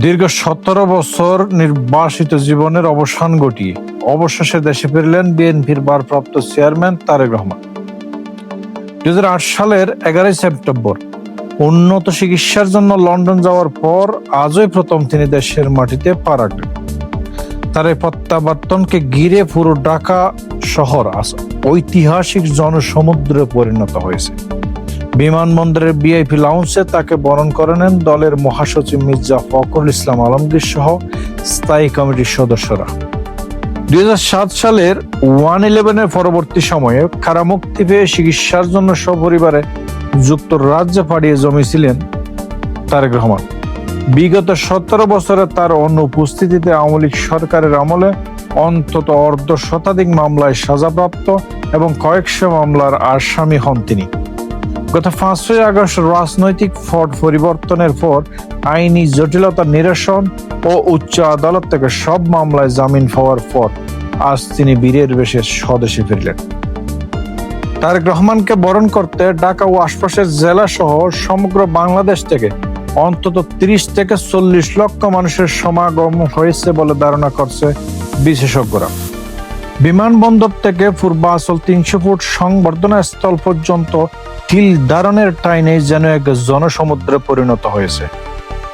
দীর্ঘ সতেরো বছর নির্বাসিত জীবনের অবসান ঘটিয়ে অবশেষে দেশে ফিরলেন বিএনপির ভারপ্রাপ্ত চেয়ারম্যান তারেক রহমান। দুই সালের এগারোই সেপ্টেম্বর উন্নত চিকিৎসার জন্য লন্ডন যাওয়ার পর আজই প্রথম তিনি দেশের মাটিতে পা তার এই প্রত্যাবর্তনকে ঘিরে পুরো ঢাকা শহর আজ ঐতিহাসিক জনসমুদ্রে পরিণত হয়েছে। বিমানবন্দরের বিআইপি লাউন্সে তাকে বরণ করে নেন দলের মহাসচিব মির্জা ফখরুল ইসলাম আলমগীর সহ স্থায়ী কমিটির সদস্যরা। দু হাজার সাত সালের ওয়ান ইলেভেনের পরবর্তী সময়ে কারামুক্তি পেয়ে চিকিৎসার জন্য সপরিবারে যুক্তরাজ্যে পাঠিয়ে জমেছিলেন তারেক রহমান। বিগত সতেরো বছরে তার অনুপস্থিতিতে আওয়ামী লীগ সরকারের আমলে অন্তত অর্ধ শতাধিক মামলায় সাজাপ্রাপ্ত এবং কয়েকশো মামলার আসামি হন তিনি। গত পাঁচই আগস্ট রাজনৈতিক ফট পরিবর্তনের পর আইনি জটিলতা, নিরসন ও উচ্চ আদালত থেকে সব মামলায় জামিন পাওয়ার পর আজ তিনি বীরের বেশে স্বদেশে ফিরলেন। তারেক রহমানকে বরণ করতে ঢাকা ও আশপাশের জেলা সহ সমগ্র বাংলাদেশ থেকে অন্তত তিরিশ থেকে চল্লিশ লক্ষ মানুষের সমাগম হয়েছে বলে ধারণা করছে বিশেষজ্ঞরা। বিমানবন্দর থেকে পূর্বাচল তিনশো ফুট সংবর্ধনা স্থল পর্যন্ত টিল ধারণের টাইনে যেন এক জনসমুদ্রে পরিণত হয়েছে।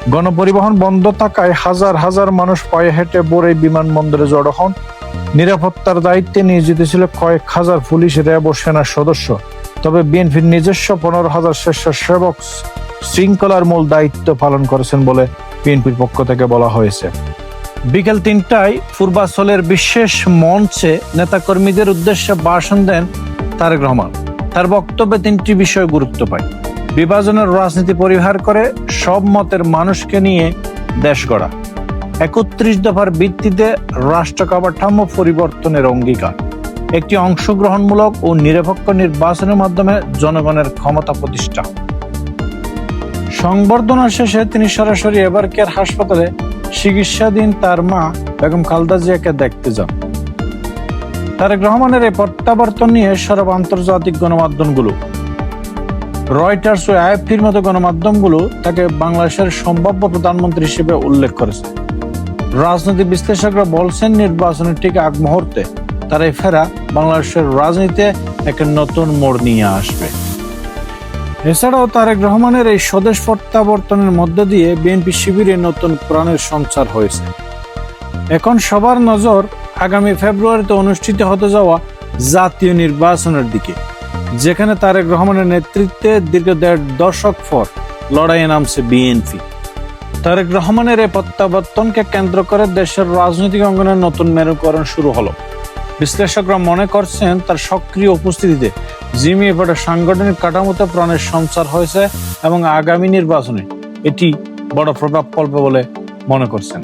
গণপরিবহন বন্ধ থাকায় হাজার হাজার মানুষ পায়ে হেঁটে বোরে বিমানবন্দরে জড়ো হন। নিরাপত্তার দায়িত্বে নিয়োজিত ছিল কয়েক হাজার পুলিশ, র্যাব ও সেনার সদস্য। তবে বিএনপির নিজস্ব পনেরো হাজার স্বেচ্ছাসেবক শৃঙ্খলার মূল দায়িত্ব পালন করেছেন বলে বিএনপির পক্ষ থেকে বলা হয়েছে। বিকেল তিনটায় পূর্বাচলের বিশেষ মঞ্চে নেতাকর্মীদের উদ্দেশ্যে ভাষণ দেন তারেক রহমান। তার বক্তব্যে তিনটি বিষয় গুরুত্ব পায়। বিভাজনের রাজনীতি পরিহার করে সব মতের মানুষকে নিয়ে দেশ গড়া। একত্রিশ দফার ভিত্তিতে রাষ্ট্র কাঠামো পরিবর্তনের অঙ্গীকার। একটি অংশগ্রহণমূলক ও নিরপেক্ষ নির্বাচনের মাধ্যমে জনগণের ক্ষমতা প্রতিষ্ঠা। সংবর্ধনা শেষে তিনি সরাসরি এবার কেয়ার হাসপাতালে চিকিৎসাধীন তার মা বেগম খালদা জিয়াকে দেখতে যান। তারেক রহমানের এই প্রত্যাবর্তন নিয়ে সরব আন্তর্জাতিক গণমাধ্যমগুলো। রয়টার্স ও আইএফটির মতো গণমাধ্যমগুলো তাকে বাংলাদেশের সম্ভাব্য প্রধানমন্ত্রী হিসেবে উল্লেখ করেছে। রাজনৈতিক বিশ্লেষকরা বলছেন, নির্বাচনের ঠিক আগ মুহূর্তে তার এই ফেরা বাংলাদেশের রাজনীতিতে এক নতুন মোড় নিয়ে আসবে। এছাড়াও তারেক রহমানের এই স্বদেশ প্রত্যাবর্তনের মধ্য দিয়ে বিএনপি শিবিরে নতুন প্রাণের সঞ্চার হয়েছে। এখন সবার নজর আগামী ফেব্রুয়ারিতে অনুষ্ঠিত হতে যাওয়া জাতীয় নির্বাচনের দিকে, যেখানে তারেক রহমানের নেতৃত্বে দীর্ঘ দেড় দশক পর লড়াইয়ে নামছে বিএনপি। তারেক রহমানের এই প্রত্যাবর্তনকে কেন্দ্র করে দেশের রাজনৈতিক অঙ্গনের নতুন মেরুকরণ শুরু হলো। বিশ্লেষকরা মনে করছেন তার সক্রিয় উপস্থিতিতে জিমিয়ে এবারে সাংগঠনিক কাঠামোতে প্রাণের সঞ্চার হয়েছে এবং আগামী নির্বাচনে এটি বড় প্রভাব পড়বে বলে মনে করছেন।